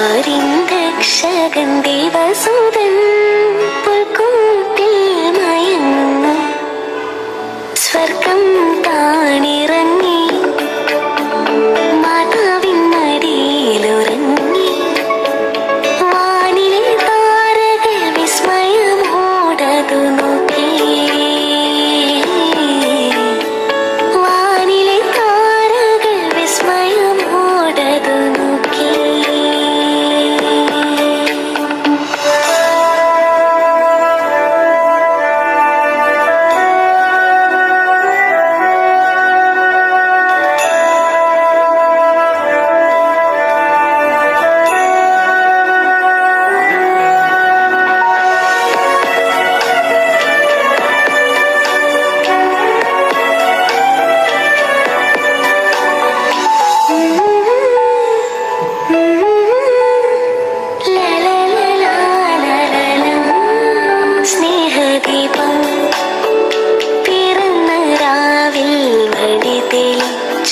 പാരിൻ രക്ഷകൻ ദേവസുതൻ പുൽക്കൂട്ടിൽ മയങ്ങുന്നു. സ്വർഗം